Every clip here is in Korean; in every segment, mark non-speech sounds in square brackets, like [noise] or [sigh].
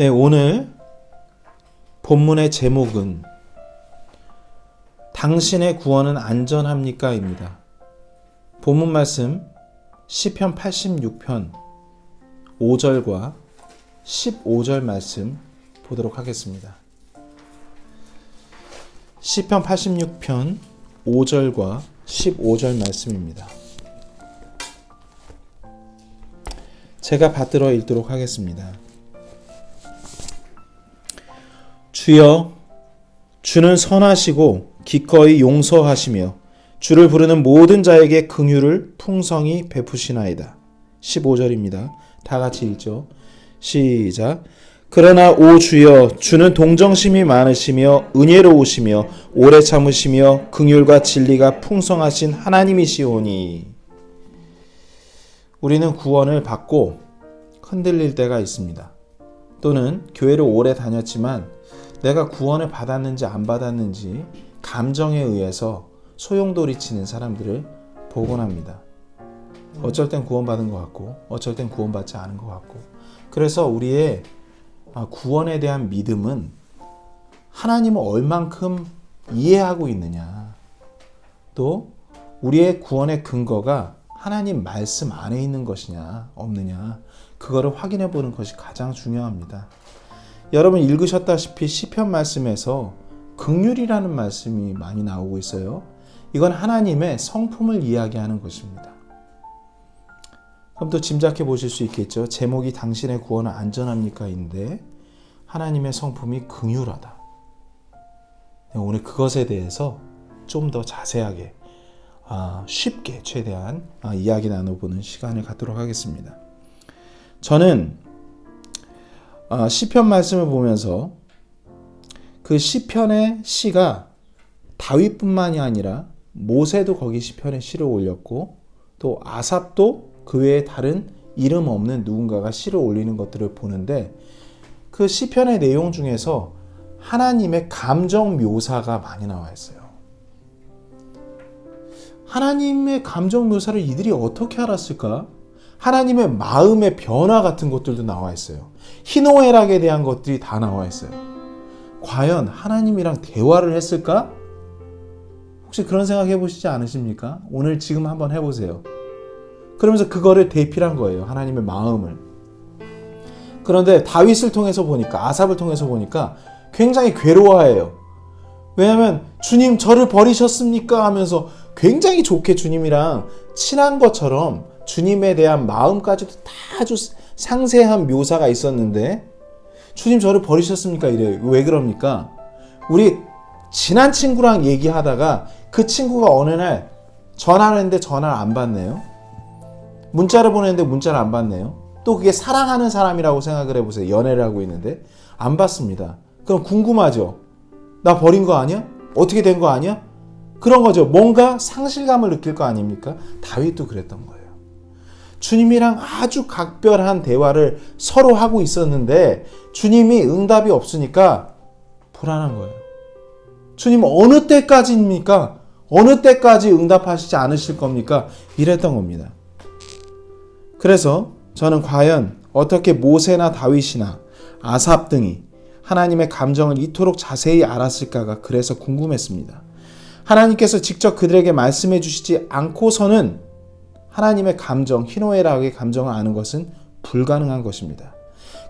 네, 오늘 본문의 제목은 당신의 구원은 안전합니까?입니다. 본문 말씀 시편 86편 5절과 15절 말씀 보도록 하겠습니다. 시편 86편 5절과 15절 말씀입니다. 제가 받들어 읽도록 하겠습니다. 주여 주는 선하시고 기꺼이 용서하시며 주를 부르는 모든 자에게 긍휼을 풍성히 베푸시나이다. 15절입니다. 다 같이 읽죠. 시작. 그러나 오 주여 주는 동정심이 많으시며 은혜로우시며 오래 참으시며 긍휼과 진리가 풍성하신 하나님이시오니 우리는 구원을 받고 흔들릴 때가 있습니다. 또는 교회를 오래 다녔지만 내가 구원을 받았는지 안 받았는지 감정에 의해서 소용돌이치는 사람들을 보곤 합니다. 어쩔 땐 구원받은 것 같고 어쩔 땐 구원받지 않은 것 같고 그래서 우리의 아, 구원에 대한 믿음은 하나님을 얼만큼 이해하고 있느냐 또 우리의 구원의 근거가 하나님 말씀 안에 있는 것이냐 없느냐 그거를 확인해 보는 것이 가장 중요합니다. 여러분 읽으셨다시피 시편 말씀에서 극률이라는 말씀이 많이 나오고 있어요. 이건 하나님의 성품을 이야기하는 것입니다. 그럼 또 짐작해 보실 수 있겠죠. 제목이 당신의 구원은 안전합니까인데 하나님의 성품이. 네, 오늘 그것에 대해서 좀 더 자세하게 아, 쉽게 최대한 아, 이야기 나눠보는 시간을 갖도록 하겠습니다. 저는 아, 시편 말씀을 보면서 그 시편의 시가 다윗뿐만이 아니라 모세도 거기 시편에 시를 올렸고 또 아삽도 그 외에 다른 이름 없는 누군가가 시를 올리는 것들을 보는데 그 시편의 내용 중에서 하나님의 감정 묘사가 많이 나와 있어요. 하나님의 감정 묘사를 이들이 어떻게 알았을까? 하나님의 마음의 변화 같은 것들도 나와 있어요. 희노애락에 대한 것들이 다 나와 있어요. 과연 하나님이랑 대화를 했을까? 혹시 그런 생각 해보시지 않으십니까? 오늘 지금 한번 해보세요. 그러면서 그거를 대필한 거예요. 하나님의 마음을. 그런데 다윗을 통해서 보니까 아삽을 통해서 보니까 굉장히 괴로워해요. 왜냐하면 주님 저를 버리셨습니까? 하면서 굉장히 좋게 주님이랑 친한 것처럼 주님에 대한 마음까지도 다 아주 상세한 묘사가 있었는데 주님 저를 버리셨습니까? 이래 왜 그럽니까? 우리 친한 친구랑 얘기하다가 그 친구가 어느 날 전화를 했는데 전화를 안 받네요. 문자를 보냈는데 문자를 안 받네요. 또 그게 사랑하는 사람이라고 생각을 해보세요. 연애를 하고 있는데 안 받습니다. 그럼 궁금하죠. 나 버린 거 아니야? 어떻게 된 거 아니야? 그런 거죠. 뭔가 상실감을 느낄 거 아닙니까? 다윗도 그랬던 거예요. 주님이랑 아주 각별한 대화를 서로 하고 있었는데 주님이 응답이 없으니까 불안한 거예요. 주님 어느 때까지입니까? 어느 때까지 응답하시지 않으실 겁니까? 이랬던 겁니다. 그래서 저는 과연 어떻게 모세나 다윗이나 아삽 등이 하나님의 감정을 이토록 자세히 알았을까가 그래서 궁금했습니다. 하나님께서 직접 그들에게 말씀해 주시지 않고서는 하나님의 감정, 희노애락의 감정을 아는 것은 불가능한 것입니다.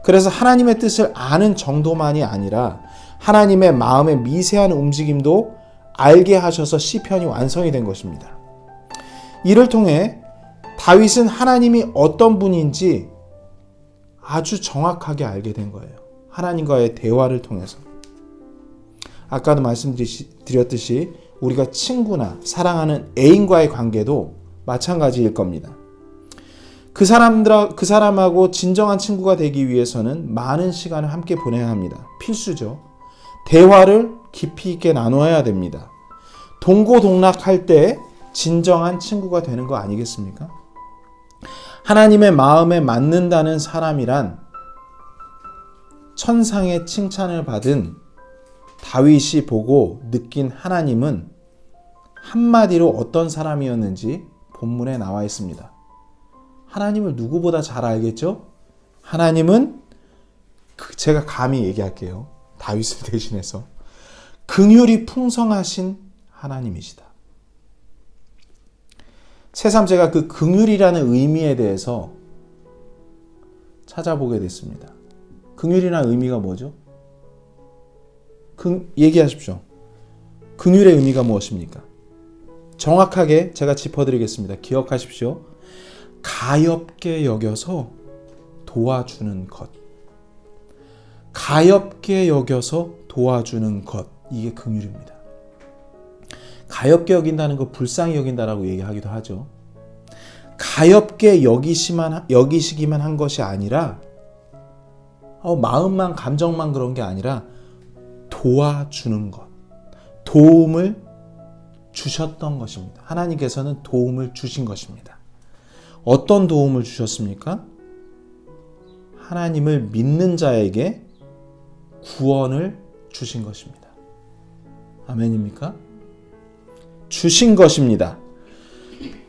그래서 하나님의 뜻을 아는 정도만이 아니라 하나님의 마음의 미세한 움직임도 알게 하셔서 시편이 완성이 된 것입니다. 이를 통해 다윗은 하나님이 어떤 분인지 아주 정확하게 알게 된 거예요. 하나님과의 대화를 통해서. 아까도 말씀드렸듯이 우리가 친구나 사랑하는 애인과의 관계도 마찬가지일 겁니다. 그 사람들 그 사람하고 진정한 친구가 되기 위해서는 많은 시간을 함께 보내야 합니다. 필수죠. 대화를 깊이 있게 나눠야 됩니다. 동고동락할 때 진정한 친구가 되는 거 아니겠습니까? 하나님의 마음에 맞는다는 사람이란 천상의 칭찬을 받은 다윗이 보고 느낀 하나님은 한마디로 어떤 사람이었는지 본문에 나와 있습니다. 하나님을 누구보다 잘 알겠죠? 하나님은 그 제가 감히 얘기할게요. 다윗을 [laughs] 대신해서 긍휼이 풍성하신 하나님이시다. 새삼 제가 그 긍휼이라는 의미에 대해서 찾아보게 됐습니다. 긍휼이라는 의미가 뭐죠? 긍, 얘기하십시오. 긍휼의 의미가 무엇입니까? 정확하게 제가 짚어드리겠습니다. 기억하십시오. 가엽게 여겨서 도와주는 것. 가엽게 여겨서 도와주는 것. 이게 긍휼입니다. 가엽게 여긴다는 거 불쌍히 여긴다라고 얘기하기도 하죠. 가엽게 여기시만 여기시기만 한 것이 아니라 어, 마음만 감정만 그런 게 아니라 도와주는 것, 도움을 주셨던 것입니다. 하나님께서는 도움을 주신 것입니다. 어떤 도움을 주셨습니까? 하나님을 믿는 자에게 구원을 주신 것입니다. 아멘입니까? 주신 것입니다.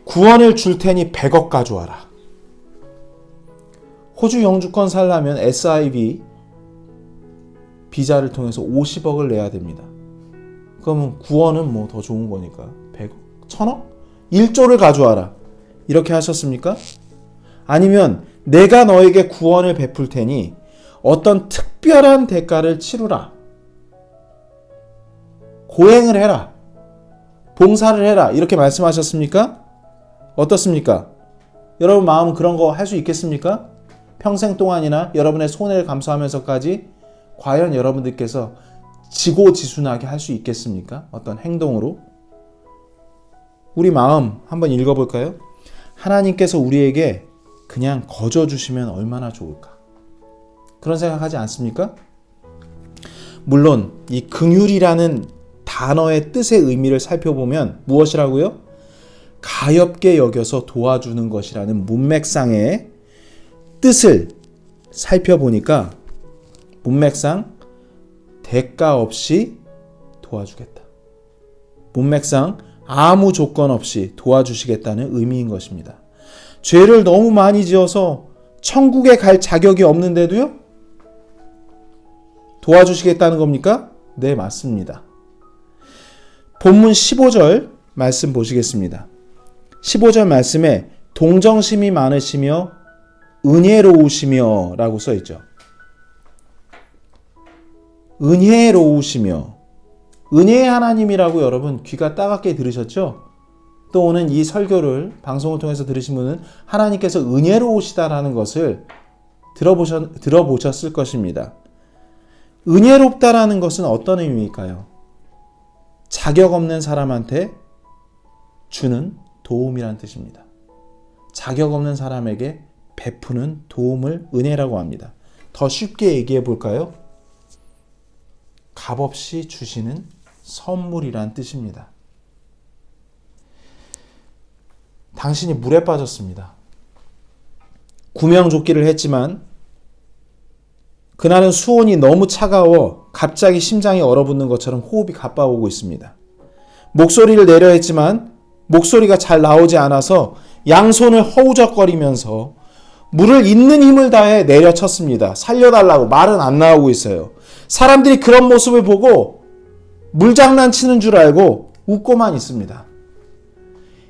구원을 줄 테니 100억 가져와라. 호주 영주권 살려면 SIV 비자를 통해서 50억을 내야 됩니다. 그러면 구원은 뭐 더 좋은 거니까 100억, 1000억? 1조를 가져와라. 이렇게 하셨습니까? 아니면 내가 너에게 구원을 베풀 테니 어떤 특별한 대가를 치루라. 고행을 해라. 봉사를 해라. 이렇게 말씀하셨습니까? 어떻습니까? 여러분 마음은 그런 거 할 수 있겠습니까? 평생 동안이나 여러분의 손해를 감수하면서까지 과연 여러분들께서 지고지순하게 할 수 있겠습니까? 어떤 행동으로? 우리 마음 한번 읽어볼까요? 하나님께서 우리에게 그냥 거저 주시면 얼마나 좋을까? 그런 생각하지 않습니까? 물론 이 긍휼이라는 단어의 뜻의 의미를 살펴보면 무엇이라고요? 가엽게 여겨서 도와주는 것이라는 문맥상의 뜻을 살펴보니까 문맥상 대가 없이 도와주겠다. 문맥상 아무 조건 없이 도와주시겠다는 의미인 것입니다. 죄를 너무 많이 지어서 천국에 갈 자격이 없는데도요? 도와주시겠다는 겁니까? 네, 맞습니다. 본문 15절 말씀 보시겠습니다. 15절 말씀에 동정심이 많으시며 은혜로우시며 라고 써 있죠. 은혜로우시며 은혜의 하나님이라고 여러분 귀가 따갑게 들으셨죠? 또 오늘 이 설교를 방송을 통해서 들으신 분은 하나님께서 은혜로우시다라는 것을 들어보셨, 들어보셨을 것입니다. 은혜롭다라는 것은 어떤 의미일까요? 자격 없는 사람한테 주는 도움이란 뜻입니다. 자격 없는 사람에게 베푸는 도움을 은혜라고 합니다. 더 쉽게 얘기해 볼까요? 값없이 주시는 선물이란 뜻입니다. 당신이 물에 빠졌습니다. 구명조끼를 했지만 그날은 수온이 너무 차가워 갑자기 심장이 얼어붙는 것처럼 호흡이 가빠오고 있습니다. 목소리를 내려 했지만 목소리가 잘 나오지 않아서 양손을 허우적거리면서 물을 있는 힘을 다해 내려쳤습니다. 살려달라고 말은 안 나오고 있어요. 사람들이 그런 모습을 보고 물장난 치는 줄 알고 웃고만 있습니다.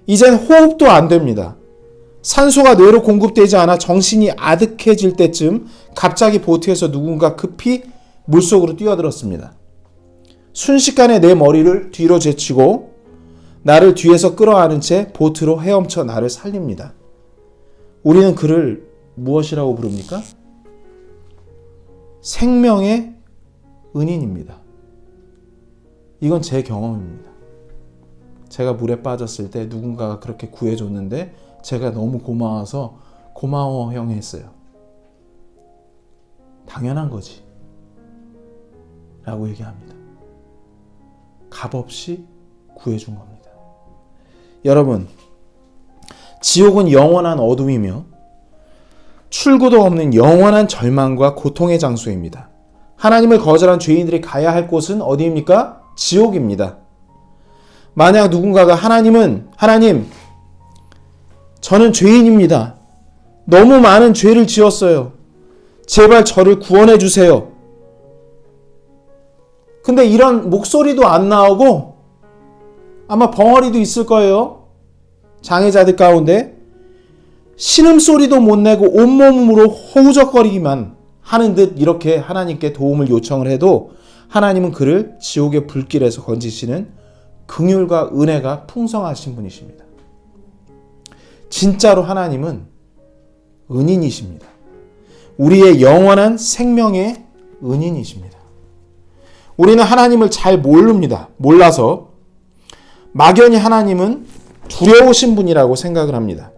이젠 호흡도 안 됩니다. 산소가 뇌로 공급되지 않아 정신이 아득해질 때쯤 갑자기 보트에서 누군가 급히 물속으로 뛰어들었습니다. 순식간에 내 머리를 뒤로 제치고 나를 뒤에서 끌어안은 채 보트로 헤엄쳐 나를 살립니다. 우리는 그를 무엇이라고 부릅니까? 생명의 은인입니다. 이건 제 경험입니다. 제가 물에 빠졌을 때 누군가가 그렇게 구해줬는데 제가 너무 고마워서 고마워 형 했어요. 당연한 거지. 라고 얘기합니다. 값 없이 구해준 겁니다. 여러분, 지옥은 영원한 어둠이며 출구도 없는 영원한 절망과 고통의 장소입니다. 하나님을 거절한 죄인들이 가야 할 곳은 어디입니까? 지옥입니다. 만약 누군가가 하나님은, 하나님, 저는 죄인입니다. 너무 많은 죄를 지었어요. 제발 저를 구원해 주세요. 근데 이런 목소리도 안 나오고 아마 벙어리도 있을 거예요. 장애자들 가운데 신음소리도 못 내고 온몸으로 허우적거리기만 하는 듯 이렇게 하나님께 도움을 요청을 해도 하나님은 그를 지옥의 불길에서 건지시는 긍휼과 은혜가 풍성하신 분이십니다. 진짜로 하나님은 은인이십니다. 우리의 영원한 생명의 은인이십니다. 우리는 하나님을 잘 모릅니다. 몰라서 막연히 하나님은 두려우신 분이라고 생각을 합니다.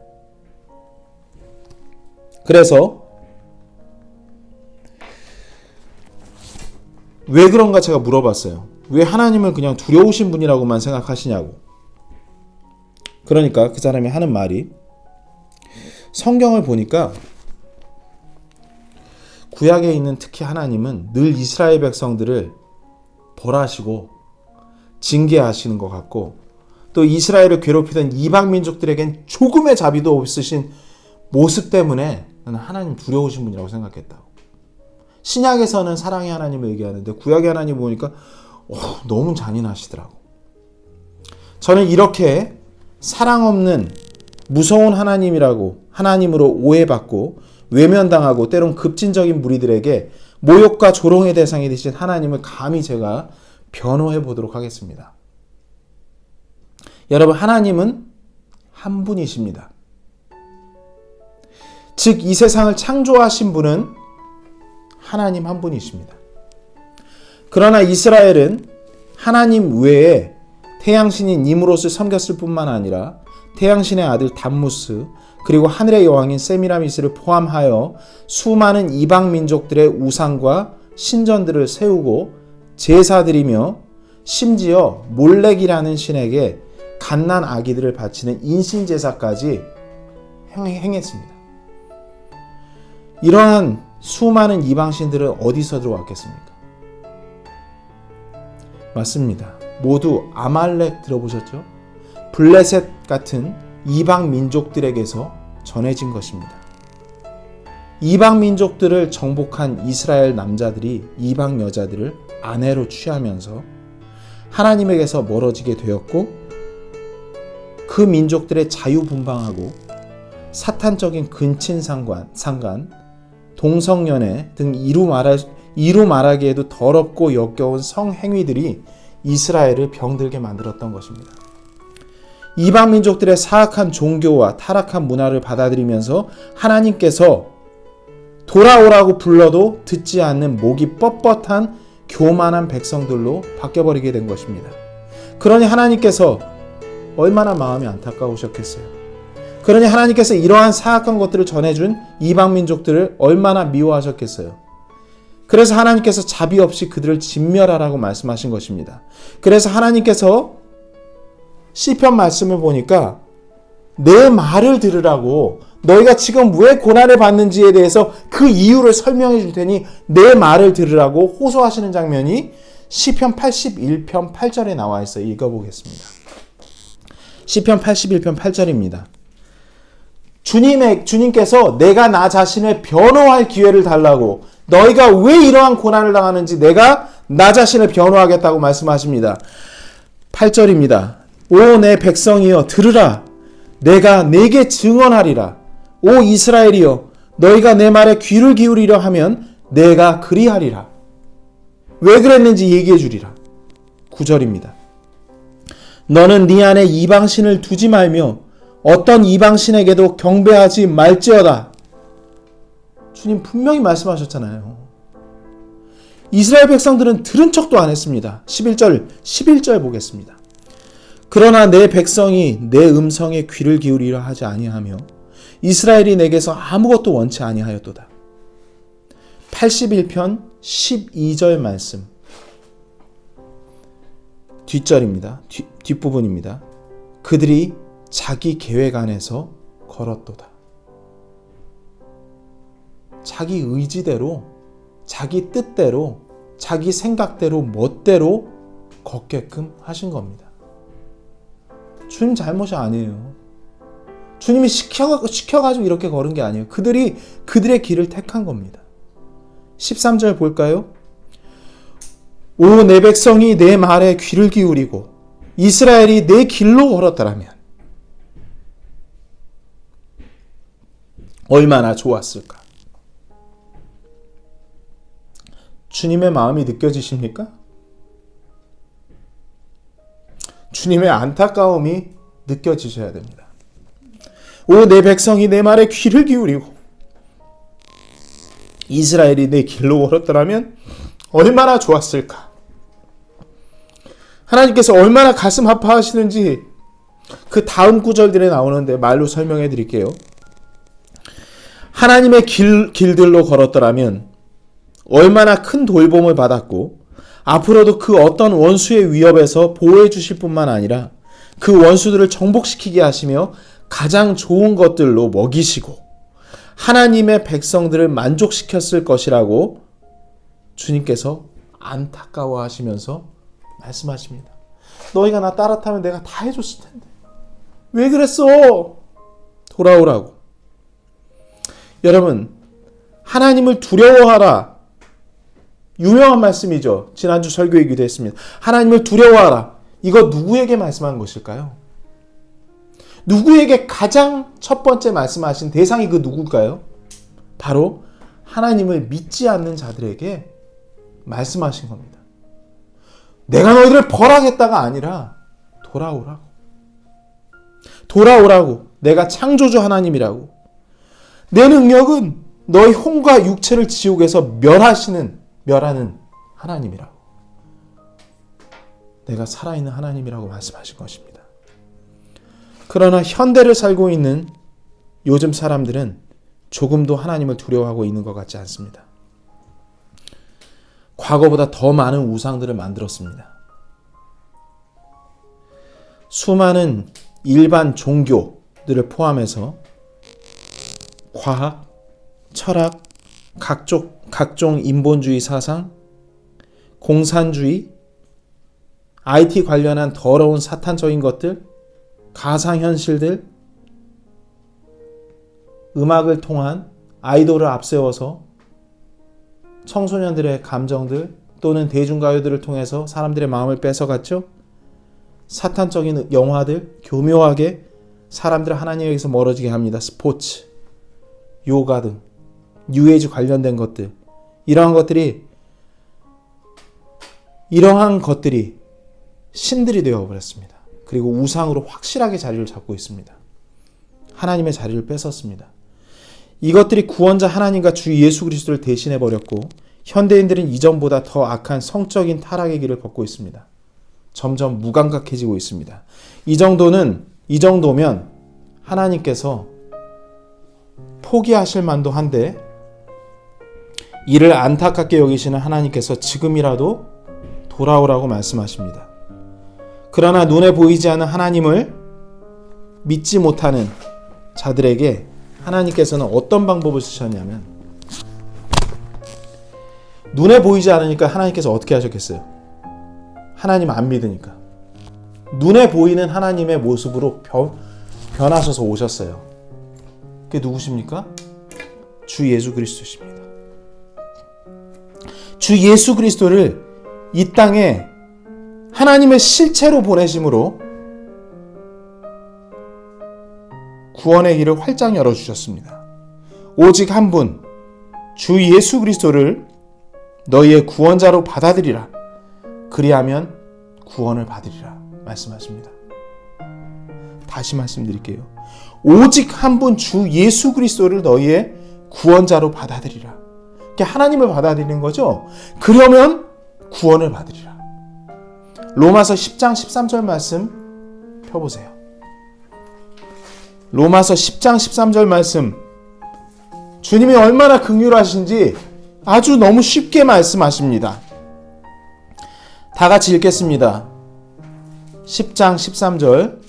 그래서 왜 그런가 제가 물어봤어요. 왜 하나님을 그냥 두려우신 분이라고만 생각하시냐고. 그러니까 그 사람이 하는 말이 성경을 보니까 구약에 있는 특히 하나님은 늘 이스라엘 백성들을 벌하시고 징계하시는 것 같고 또 이스라엘을 괴롭히던 이방 민족들에겐 조금의 자비도 없으신 모습 때문에 하나님 두려우신 분이라고 생각했다. 신약에서는 사랑의 하나님을 얘기하는데 구약의 하나님 보니까 오, 너무 잔인하시더라고. 저는 이렇게 사랑 없는 무서운 하나님이라고 하나님으로 오해받고 외면당하고 때론 급진적인 무리들에게 모욕과 조롱의 대상이 되신 하나님을 감히 제가 변호해 보도록 하겠습니다. 여러분, 하나님은 한 분이십니다. 즉, 이 세상을 창조하신 분은 하나님 한 분이십니다. 그러나 이스라엘은 하나님 외에 태양신인 니무롯을 섬겼을 뿐만 아니라 태양신의 아들 담무스 그리고 하늘의 여왕인 세미라미스를 포함하여 수많은 이방 민족들의 우상과 신전들을 세우고 제사드리며 심지어 몰렉이라는 신에게 갓난 아기들을 바치는 인신 제사까지 행했습니다. 이러한 수많은 이방 신들은 어디서 들어왔겠습니까? 맞습니다. 모두 아말렉 들어보셨죠? 블레셋 같은 이방 민족들에게서 전해진 것입니다. 이방 민족들을 정복한 이스라엘 남자들이 이방 여자들을 아내로 취하면서 하나님에게서 멀어지게 되었고 그 민족들의 자유분방하고 사탄적인 근친 상관, 상간, 동성연애 등 이루 말하, 이루 말하기에도 더럽고 역겨운 성행위들이 이스라엘을 병들게 만들었던 것입니다. 이방 민족들의 사악한 종교와 타락한 문화를 받아들이면서 하나님께서 돌아오라고 불러도 듣지 않는 목이 뻣뻣한 교만한 백성들로 바뀌어버리게 된 것입니다. 그러니 하나님께서 얼마나 마음이 안타까우셨겠어요. 그러니 하나님께서 이러한 사악한 것들을 전해준 이방 민족들을 얼마나 미워하셨겠어요. 그래서 하나님께서 자비 없이 그들을 진멸하라고 말씀하신 것입니다. 그래서 하나님께서 시편 말씀을 보니까 내 말을 들으라고 너희가 지금 왜 고난을 받는지에 대해서 그 이유를 설명해 줄 테니 내 말을 들으라고 호소하시는 장면이 시편 81편 8절에 나와 있어요. 읽어 보겠습니다. 시편 81편 8절입니다. 주님의 주님께서 내가 나 자신을 변호할 기회를 달라고 너희가 왜 이러한 고난을 당하는지 내가 나 자신을 변호하겠다고 말씀하십니다. 8절입니다. 오 내 백성이여 들으라. 내가 내게 증언하리라. 오 이스라엘이여 너희가 내 말에 귀를 기울이려 하면 내가 그리하리라. 왜 그랬는지 얘기해 주리라. 9절입니다. 너는 네 안에 이방신을 두지 말며 어떤 이방신에게도 경배하지 말지어다 주님 분명히 말씀하셨잖아요 이스라엘 백성들은 들은 척도 안 했습니다 11절 11절 보겠습니다 그러나 내 백성이 내 음성에 귀를 기울이려 하지 아니하며 이스라엘이 내게서 아무것도 원치 아니하였도다. 81편 12절 말씀. 뒷절입니다. 뒤, 뒷부분입니다. 그들이 자기 계획 안에서 걸었도다. 자기 의지대로, 자기 뜻대로, 자기 생각대로, 멋대로 걷게끔 하신 겁니다. 주님 잘못이 아니에요. 주님이 시켜, 시켜가지고 이렇게 걸은 게 아니에요. 그들이 그들의 길을 택한 겁니다. 13절 볼까요? 오 내 백성이 내 말에 귀를 기울이고 이스라엘이 내 길로 걸었더라면 얼마나 좋았을까? 주님의 마음이 느껴지십니까? 주님의 안타까움이 느껴지셔야 됩니다. 오, 내 백성이 내 말에 귀를 기울이고 이스라엘이 내 길로 걸었더라면 얼마나 좋았을까? 하나님께서 얼마나 가슴 아파하시는지 그 다음 구절들에 나오는데 말로 설명해 드릴게요. 하나님의 길, 길들로 걸었더라면 얼마나 큰 돌봄을 받았고 앞으로도 그 어떤 원수의 위협에서 보호해 주실 뿐만 아니라 그 원수들을 정복시키게 하시며 가장 좋은 것들로 먹이시고 하나님의 백성들을 만족시켰을 것이라고 주님께서 안타까워 하시면서 말씀하십니다. 너희가 나 따라타면 내가 다 해줬을 텐데. 왜 그랬어? 돌아오라고. 여러분, 하나님을 두려워하라. 유명한 말씀이죠. 지난주 설교 얘기도 했습니다. 하나님을 두려워하라. 이거 누구에게 말씀한 것일까요? 누구에게 가장 첫 번째 말씀하신 대상이 그 누굴까요? 바로 하나님을 믿지 않는 자들에게 말씀하신 겁니다. 내가 너희들을 벌하겠다가 아니라 돌아오라고. 돌아오라고. 내가 창조주 하나님이라고. 내 능력은 너희 혼과 육체를 지옥에서 멸하시는 멸하는 하나님이라고. 내가 살아있는 하나님이라고 말씀하신 것입니다. 그러나 현대를 살고 있는 요즘 사람들은 조금도 하나님을 두려워하고 있는 것 같지 않습니다. 과거보다 더 많은 우상들을 만들었습니다. 수많은 일반 종교들을 포함해서 과학, 철학, 각종, 각종 인본주의 사상, 공산주의, IT 관련한 더러운 사탄적인 것들, 가상현실들, 음악을 통한 아이돌을 앞세워서 청소년들의 감정들 또는 대중가요들을 통해서 사람들의 마음을 뺏어갔죠. 사탄적인 영화들, 교묘하게 사람들을 하나님에게서 멀어지게 합니다. 스포츠, 요가 등 뉴에이지 관련된 것들 이러한 것들이 이러한 것들이 신들이 되어 버렸습니다. 그리고 우상으로 확실하게 자리를 잡고 있습니다. 하나님의 자리를 뺏었습니다. 이것들이 구원자 하나님과 주 예수 그리스도를 대신해 버렸고 현대인들은 이전보다 더 악한 성적인 타락의 길을 걷고 있습니다. 점점 무감각해지고 있습니다. 이 정도는 이 정도면 하나님께서 포기하실 만도 한데 이를 안타깝게 여기시는 하나님께서 지금이라도 돌아오라고 말씀하십니다. 그러나 눈에 보이지 않는 하나님을 믿지 못하는 자들에게 하나님께서는 어떤 방법을 쓰셨냐면 눈에 보이지 않으니까 하나님께서 어떻게 하셨겠어요? 하나님 안 믿으니까 눈에 보이는 하나님의 모습으로 변, 변하셔서 오셨어요. 그게 누구십니까? 주 예수 그리스도십니다. 주 예수 그리스도를 이 땅에 하나님의 실체로 보내심으로 구원의 길을 활짝 열어주셨습니다. 오직 한 분, 주 예수 그리스도를 너희의 구원자로 받아들이라. 그리하면 구원을 받으리라. 말씀하십니다. 다시 말씀드릴게요. 오직 한 분 주 예수 그리스도를 너희의 구원자로 받아들이라. 하나님을 받아들이는 거죠. 그러면 구원을 받으리라. 로마서 10장 13절 말씀 펴보세요. 로마서 10장 13절 말씀 주님이 얼마나 긍휼하신지 아주 너무 쉽게 말씀하십니다. 다 같이 읽겠습니다. 10장 13절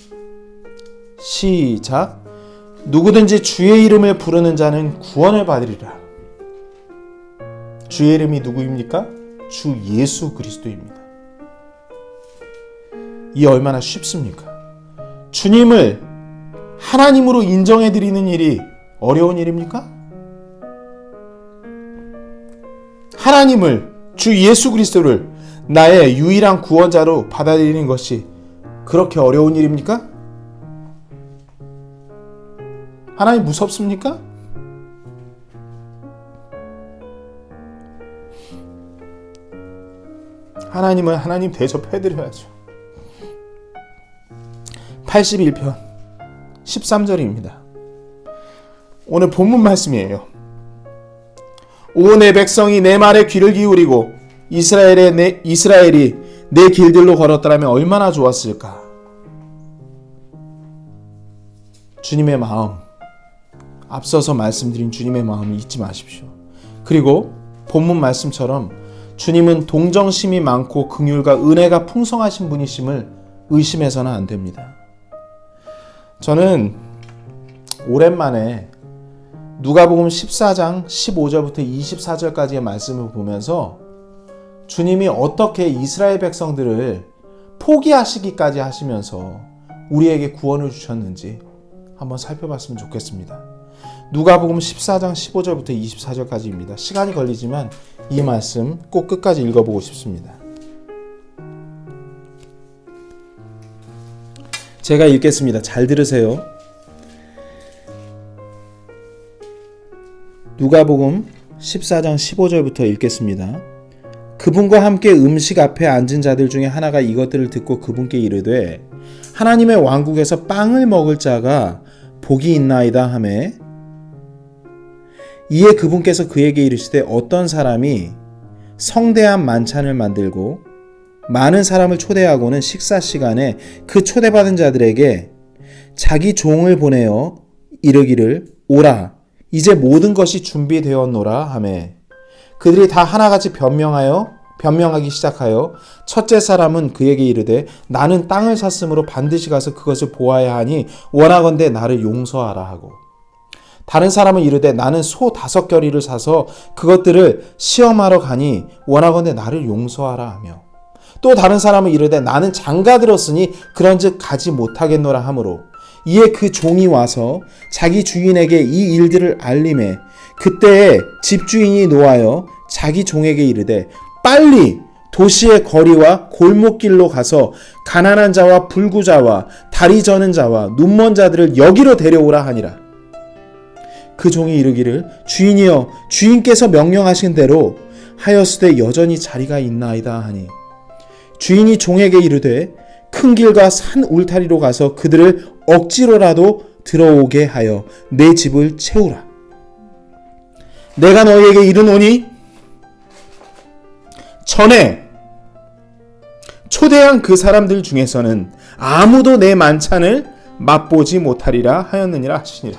시작 누구든지 주의 이름을 부르는 자는 구원을 받으리라. 주의 이름이 누구입니까? 주 예수 그리스도입니다. 이 얼마나 쉽습니까? 주님을 하나님으로 인정해 드리는 일이 어려운 일입니까? 하나님을 주 예수 그리스도를 나의 유일한 구원자로 받아들이는 것이 그렇게 어려운 일입니까? 하나님 무섭습니까? 하나님은 하나님 대접해드려야죠. 81편 13절입니다. 오늘 본문 말씀이에요. 오내 백성이 내 말에 귀를 기울이고 이스라엘의 내 이스라엘이 내 길들로 걸었더라면 얼마나 좋았을까. 주님의 마음 앞서서 말씀드린 주님의 마음을 잊지 마십시오. 그리고 본문 말씀처럼 주님은 동정심이 많고 긍휼과 은혜가 풍성하신 분이심을 의심해서는 안 됩니다. 저는 오랜만에 누가복음 14장 15절부터 24절까지의 말씀을 보면서 주님이 어떻게 이스라엘 백성들을 포기하시기까지 하시면서 우리에게 구원을 주셨는지 한번 살펴봤으면 좋겠습니다. 누가복음 14장 15절부터 24절까지입니다. 시간이 걸리지만 이 말씀 꼭 끝까지 읽어보고 싶습니다. 제가 읽겠습니다. 잘 들으세요. 누가복음 14장 15절부터 읽겠습니다. 그분과 함께 음식 앞에 앉은 자들 중에 하나가 이것들을 듣고 그분께 이르되 하나님의 왕국에서 빵을 먹을 자가 복이 있나이다 하매 이에 그분께서 그에게 이르시되 어떤 사람이 성대한 만찬을 만들고 많은 사람을 초대하고는 식사 시간에 그 초대받은 자들에게 자기 종을 보내어 이르기를 오라. 이제 모든 것이 준비되었노라 하매. 그들이 다 하나같이 변명하여 변명하기 시작하여 첫째 사람은 그에게 이르되 나는 땅을 샀으므로 반드시 가서 그것을 보아야 하니 원하건대 나를 용서하라 하고 다른 사람은 이르되 나는 소 다섯 결이를 사서 그것들을 시험하러 가니 원하건대 나를 용서하라 하며 또 다른 사람은 이르되 나는 장가 들었으니 그런즉 가지 못하겠노라 하므로 이에 그 종이 와서 자기 주인에게 이 일들을 알림해 그때에 집주인이 노하여 자기 종에게 이르되 빨리 도시의 거리와 골목길로 가서 가난한 자와 불구자와 다리 저는 자와 눈먼 자들을 여기로 데려오라 하니라. 그 종이 이르기를 주인이여 주인께서 명령하신 대로 하였으되 여전히 자리가 있나이다 하니 주인이 종에게 이르되 큰 길과 산 울타리로 가서 그들을 억지로라도 들어오게 하여 내 집을 채우라. 내가 너희에게 이르노니 전에 초대한 그 사람들 중에서는 아무도 내 만찬을 맛보지 못하리라 하였느니라 하시니라.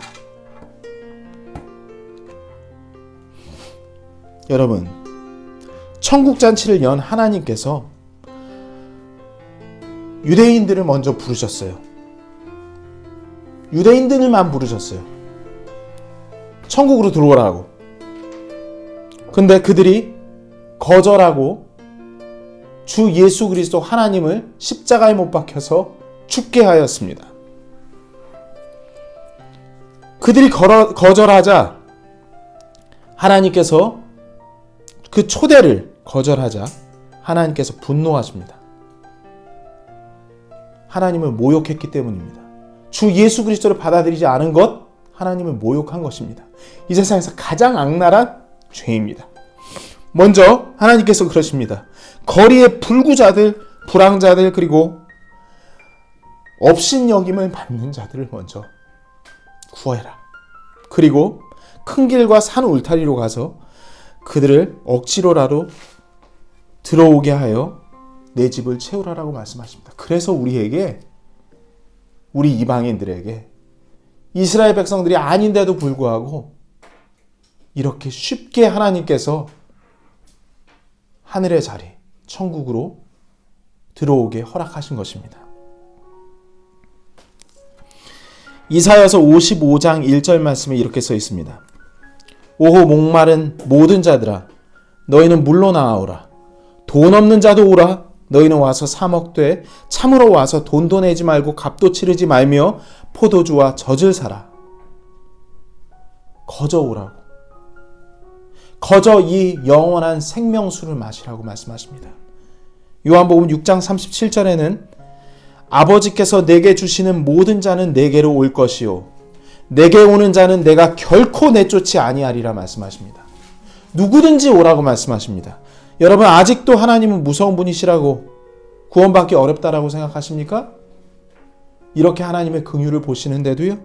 여러분, 천국 잔치를 연 하나님께서 유대인들을 먼저 부르셨어요. 유대인들만 부르셨어요. 천국으로 들어오라고. 근데 그들이 거절하고 주 예수 그리스도 하나님을 십자가에 못 박혀서 죽게 하였습니다. 그들이 거절하자 하나님께서 그 초대를 거절하자 하나님께서 분노하십니다. 하나님을 모욕했기 때문입니다. 주 예수 그리스도를 받아들이지 않은 것 하나님을 모욕한 것입니다. 이 세상에서 가장 악랄한 죄입니다. 먼저 하나님께서 그러십니다. 거리의 불구자들, 불황자들 그리고 업신여김을 받는 자들을 먼저 구해라. 그리고 큰 길과 산 울타리로 가서 그들을 억지로라도 들어오게 하여 내 집을 채우라라고 말씀하십니다. 그래서 우리에게 우리 이방인들에게 이스라엘 백성들이 아닌데도 불구하고 이렇게 쉽게 하나님께서 하늘의 자리, 천국으로 들어오게 허락하신 것입니다. 이사여서 55장 1절 말씀에 이렇게 써 있습니다. 오호 목마른 모든 자들아 너희는 물로 나아오라. 돈 없는 자도 오라. 너희는 와서 사 먹되 참으로 와서 돈도 내지 말고 값도 치르지 말며 포도주와 젖을 사라. 거저 오라고. 거저 이 영원한 생명수를 마시라고 말씀하십니다. 요한복음 6장 37절에는 아버지께서 내게 주시는 모든 자는 내게로 올 것이요 내게 오는 자는 내가 결코 내쫓지 아니하리라 말씀하십니다. 누구든지 오라고 말씀하십니다. 여러분 아직도 하나님은 무서운 분이시라고 구원받기 어렵다라고 생각하십니까? 이렇게 하나님의 긍휼을 보시는데도요.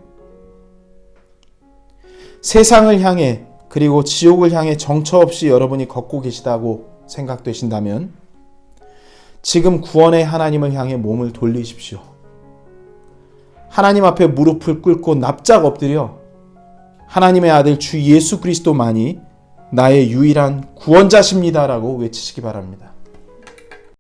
세상을 향해 그리고 지옥을 향해 정처 없이 여러분이 걷고 계시다고 생각되신다면 지금 구원의 하나님을 향해 몸을 돌리십시오. 하나님 앞에 무릎을 꿇고 납작 엎드려 하나님의 아들 주 예수 그리스도만이 나의 유일한 구원자십니다라고 외치시기 바랍니다.